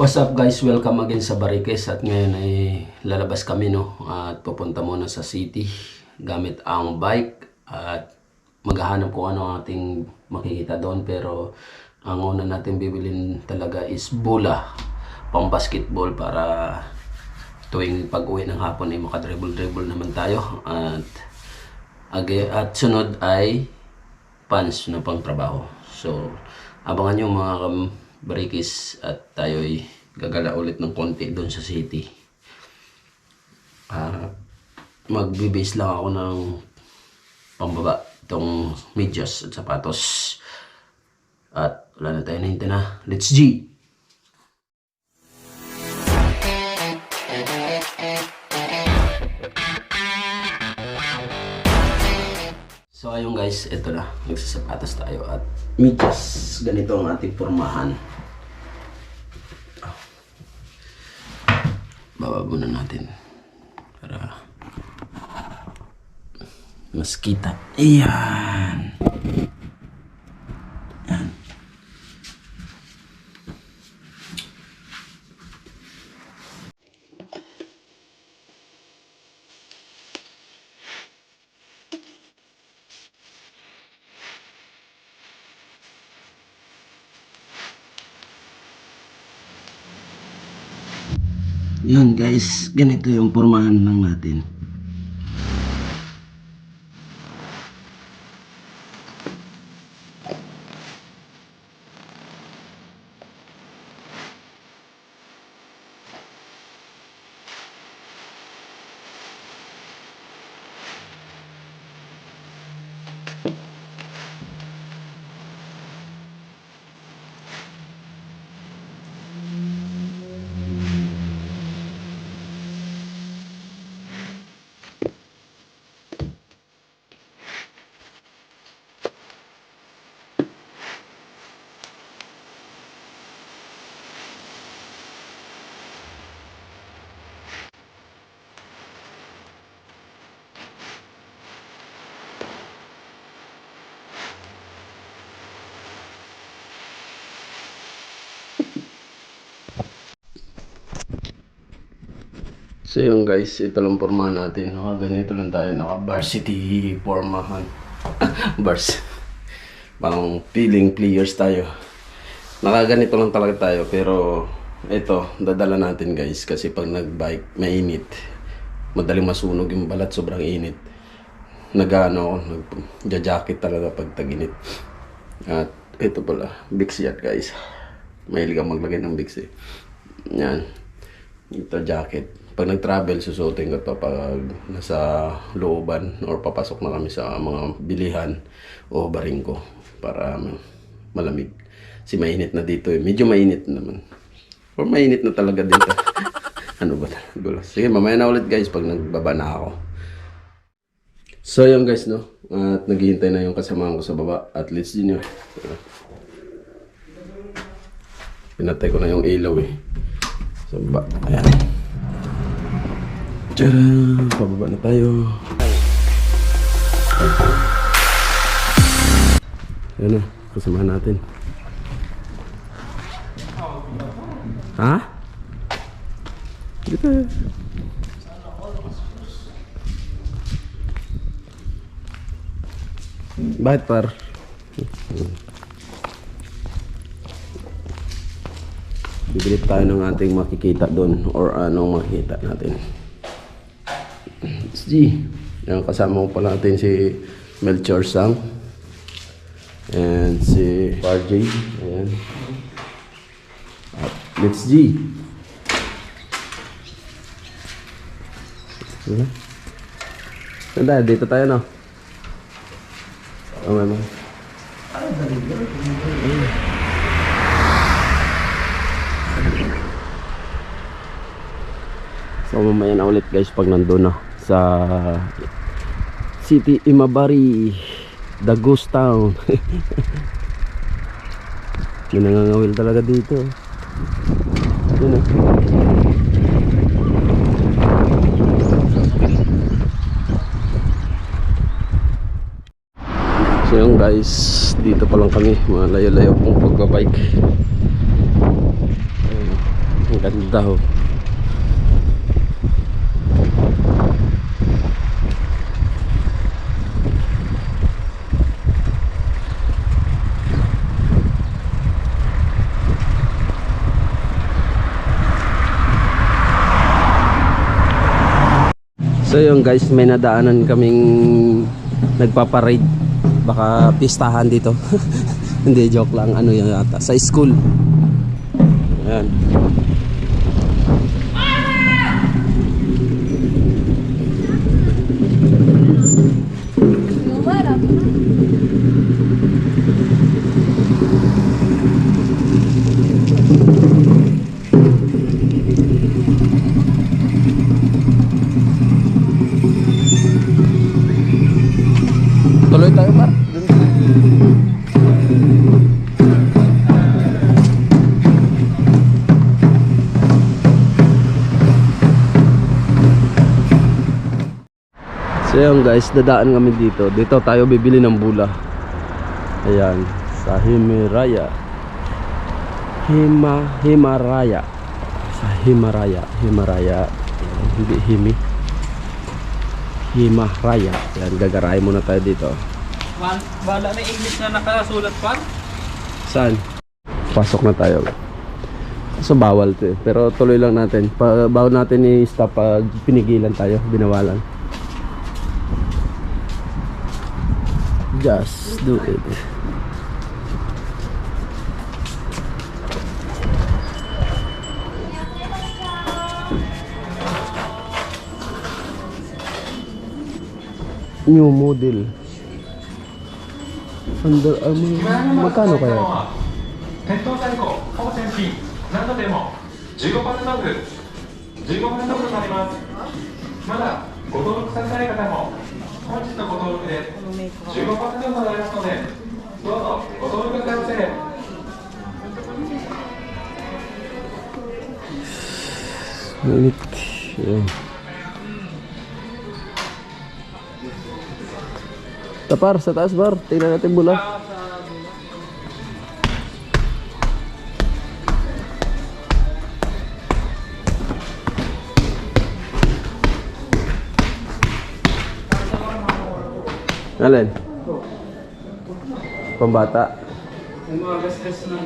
What's up guys? Welcome again sa Barikes. At ngayon ay lalabas kami no? At pupunta muna sa city gamit ang bike. At maghahanap kung ano ating makikita doon. Pero ang una natin bibilin talaga is bola pang basketball para tuwing pag-uwi ng hapon ay makadribble-dribble naman tayo. At at sunod ay pants na pang trabaho. So, abangan nyo mga kam- barikis at tayo ay gagala ulit ng konti doon sa city. Ah, magbibase lang ako ng pambaba itong medyas at sapatos. At wala na tayo na na. Let's G! So ayun guys, ito na. Nagsasapatos tayo at medyas. Ganito ang ating formahan. Baba muna natin. Para mas kita. Ayan. Yan guys, ganito yung formahan lang natin. So yun guys, ito lang formahan natin. Naka ganito lang tayo, naka varsity formahan. Bars. Parang feeling players tayo. Naka ganito lang talaga tayo pero ito, dadala natin guys kasi pag nag-bike, mainit. Madaling masunog yung balat, sobrang init. Nag-ano ako, nag-jacket talaga pag taginit. At ito pala, Bix yan guys. Mahilig ang maglagay ng Bix eh. Yan. Ito jacket. Pag nag-travel, susuotin ko to pag nasa looban or papasok na kami sa mga bilihan o baringko para malamig. Si mainit na dito eh. Medyo mainit naman. Or mainit na talaga dito. ano ba? Gulo. Sige, mamaya na ulit guys pag nagbaba na ako. So yun guys no. At naghihintay na yung kasamahan ko sa baba. At least din yun. Pinatay ko na yung ilaw eh. Sa baba. Ayan. Tcharam! Pababa na tayo. Ayan na. Kasamahan natin. Ha? Dito. Bakit par? Bibili tayo ng ating makikita doon or anong makikita natin. See. Yan, kasama ko pala natin si Melchor Sang. And si RJ. Ayan. At let's. Diba? Ganda, dito tayo no. Oh, mama. So mamaya na ulit guys pag nandun na sa City Imabari The Ghost Town May nangangawil talaga dito Yun oh. So yun guys, dito pa lang kami, mga layo-layo pong pagbabike. Ayun. Ganda oh. So yun guys, may nadaanan kaming nagpaparade. Baka pistahan dito. Hindi, joke lang. Ano yan yata? Sa school. Ayan. So yun guys, dadaan kami dito. Dito tayo bibili ng bula. Ayan, sa Himaraya. Hima, Himaraya. Sa Himaraya, Himaraya. Ayan, Hindi Himi. Himaraya. Ayan, gagarahin muna tayo dito. Man, bala na English na nakasulat pa. Saan? Pasok na tayo. So bawal to eh. Pero tuloy lang natin. Pa, bawal natin i-stop pag pinigilan tayo, binawalan. Just do it. New model. Under Armour. Magkano kaya? ito? 店頭在庫当選品何度でも15%オフ15%オフとなりますまだご登録されてない方も 本日のご登録で15%オフとなりますのでどうぞご登録ください Mainit. Ayan. Tapar, sa taas bar. Tingnan natin mula. Alin? Pambata. Mga gas-gas na.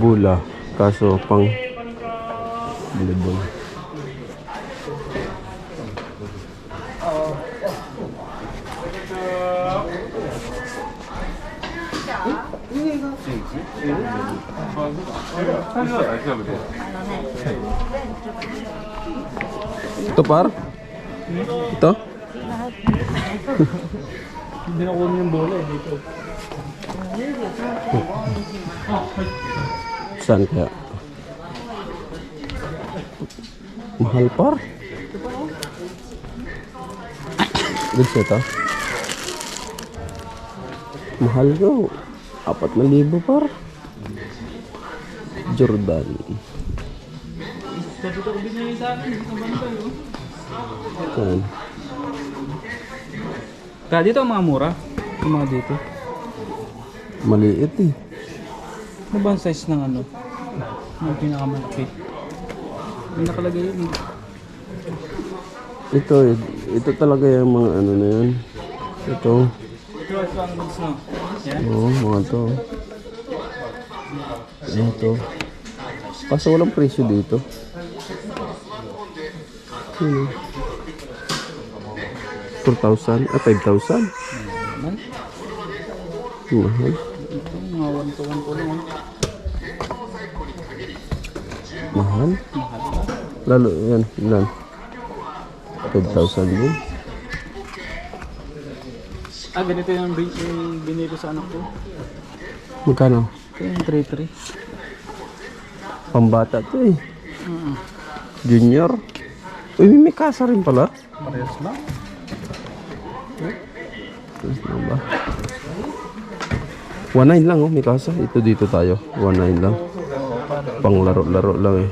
Bula. Kaso pang Bilibol. Ito par? Ito? Hindi na kunin yung bola dito. Saan kaya? Mahal par? Goods ito? Mahal ko. Apat na libo par. Oh. Saan? Kaya dito ang mga mura. Yung mga dito. Maliit eh. Ano ba ang size ng ano? Yung pinakamalaki. Yung nakalagay yun. eh. Ito eh. Ito talaga yung mga ano na yan. Ito. Ito, ito ang goods. Yan. Oo, mga to. Ito. Kaso walang presyo dito. Ano? 4,000? Ah, 5,000? Naman. Mahal. Ito, mga 1 to 1 to lang. Mahal. Lalo, yan, ilan? 5,000 din. Ah, ganito yung bin- yung binili ko sa anak ko. Magkano? Yung 3-3. Pambata to eh. Mm Junior. Uy, may kasa rin pala. Parehas ba? Ano ba? 1.9 lang oh, may kasa. Ito dito tayo. 1.9 lang. Pang laro-laro lang eh.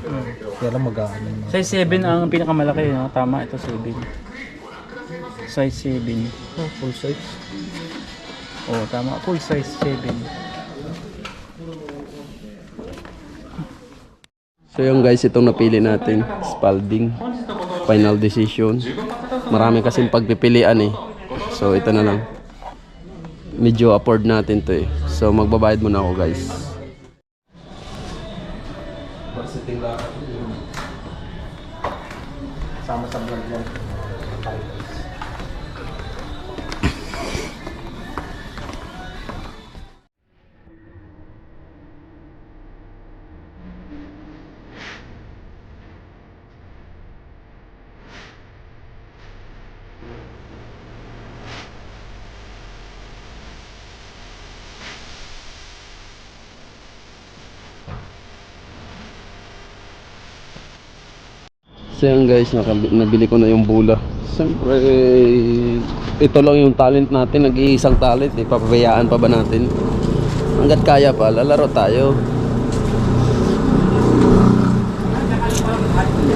Size 7 ang pinakamalaki, no? Tama, ito 7. Size 7. Oh, full size. Oh, tama. Full size 7. So yung guys, itong napili natin, Spalding. Final decision. Marami kasing pagpipilian eh. So ito na lang. Medyo afford natin to eh. So magbabayad muna ako guys. So yan guys, nabili ko na yung bula. Siyempre, ito lang yung talent natin. Nag-iisang talent. Ipapabayaan pa ba natin? Hanggat kaya pa, lalaro tayo.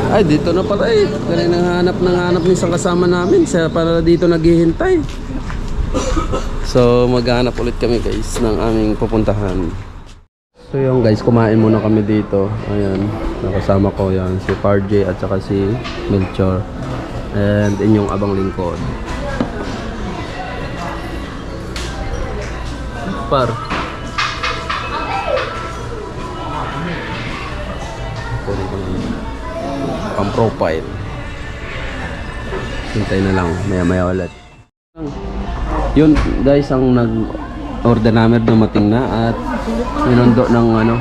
Ay, dito na pala eh. Kanina hanap ng hanap ng isang kasama namin. Siya pala dito naghihintay. So, maghanap ulit kami guys ng aming pupuntahan. So yung guys, kumain muna kami dito. Ayan, nakasama ko yan si Parjay at saka si Melchor. And inyong abang lingkod. Par. Pang profile. Hintay na lang, maya maya ulit. Yun guys, ang nag order namin dumating na at minundo ng ano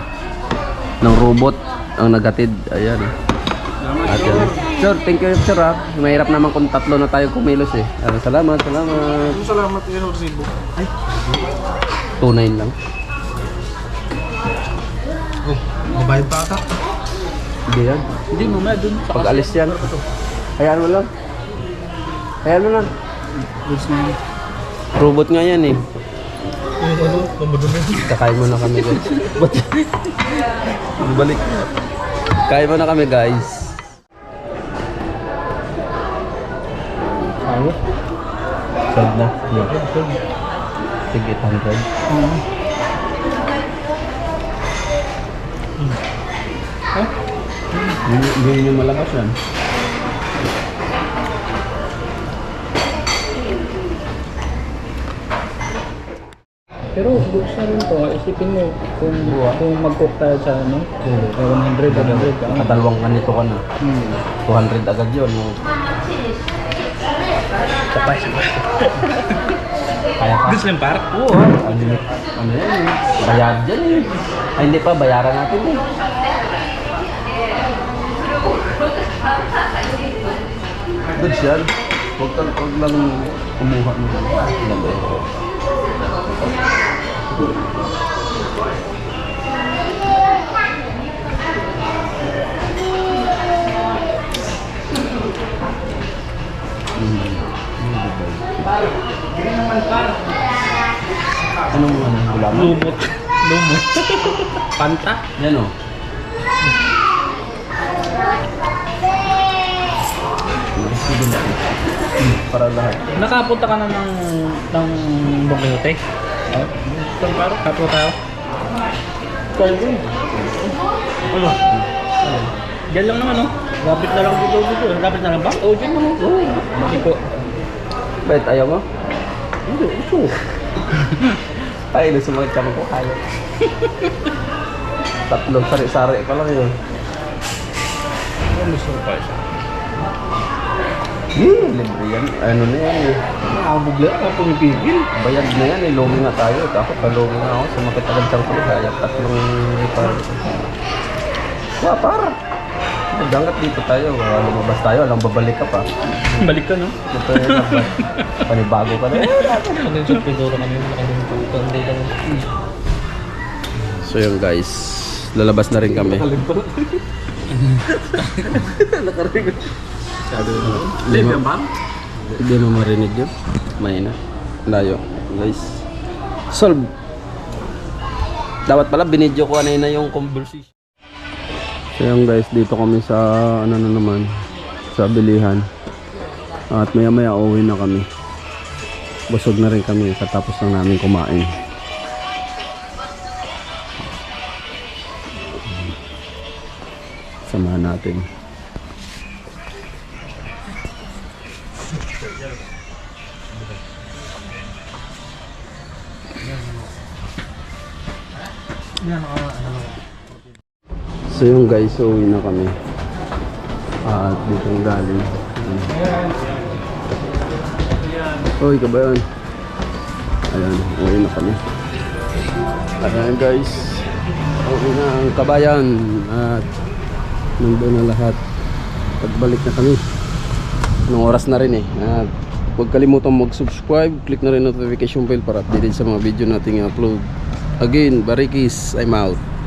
ng robot ang nagatid ayan. At yun. sir thank you sir ha mahirap naman kung tatlo na tayo kumilos eh. Ah, salamat salamat. Salamat kayo, Resibo. 2.9 lang. Oh, mabayad pa ata. hindi yan. Hindi, mamaya dun. pag alis yan. Hayaan mo lang. Hayaan mo lang robot nga yan eh Yung ano, mamadumi. kakain muna kami guys Ba't? balik kain muna kami guys Ano? Sold na? Yeah. Tig 800. Oo. Hindi, hindi nyo malabas yan. Pero na rin to. Isipin mo kung, kung mag-cook tayo sa ano, eh, 100, 100 ka. Katalawang ganito ka na. Hmm. 200 agad yun. no? Sabay, sabay. Kaya pa. Goods lang par? Oo. Ano, ano yan. Bayad dyan eh. Ay hindi pa, bayaran natin eh. Good yan. Huwag, ka, huwag lang kumuha mo. Ilan Anong ano? Gulaman? Lumot. Lumot. Panta? Yan o. Hmm, Para lahat. Nakapunta ka na ng, ng Bukyote? Oo. Saan par? Kapo tayo? Ano? Diyan lang naman, no? Lapit na lang dito dito. Lapit na lang ba? Oo, dyan naman. Oo. Hindi ko. Bet, ayaw mo? Hindi, gusto. Ay, na sumakit ka ko kaya. Tatlong sari-sari pa lang yun. Ano gusto ko pa isa? Hmm, libre yan. Ano na yan eh. Nakabugla ako pumipigil. Bayad na yan eh. Lumi nga tayo. Tapos palumi nga ako. Sumakit agad siyang ko. Kaya tatlong par. Wah, para. Hanggat dito tayo. Wala lumabas tayo. Alang babalik ka pa. Balik ka, no? Ito nabas. Panibago ka na. Ano yung surpidora kami? Nakalimutan dito. So yun guys. Lalabas na rin kami. Live yan ba? Hindi mo marinig yun. Mahina. Layo. Guys. Solve. Dapat pala binidyo ko kanina yung conversation. So yun guys, dito kami sa ano na naman sa bilihan. At maya maya uwi na kami. Busog na rin kami katapos lang namin kumain. Samahan natin. So yung guys, uwi na kami. At dito ang galing. Uy, kabayan. Ayan, uwi na kami. Ayan guys. Uwi na ang kabayan. At nandun na lahat. Pagbalik na kami. Anong oras na rin eh. At huwag kalimutang mag-subscribe. Click na rin notification bell para updated sa mga video nating i-upload. Again, Barikis, I'm out.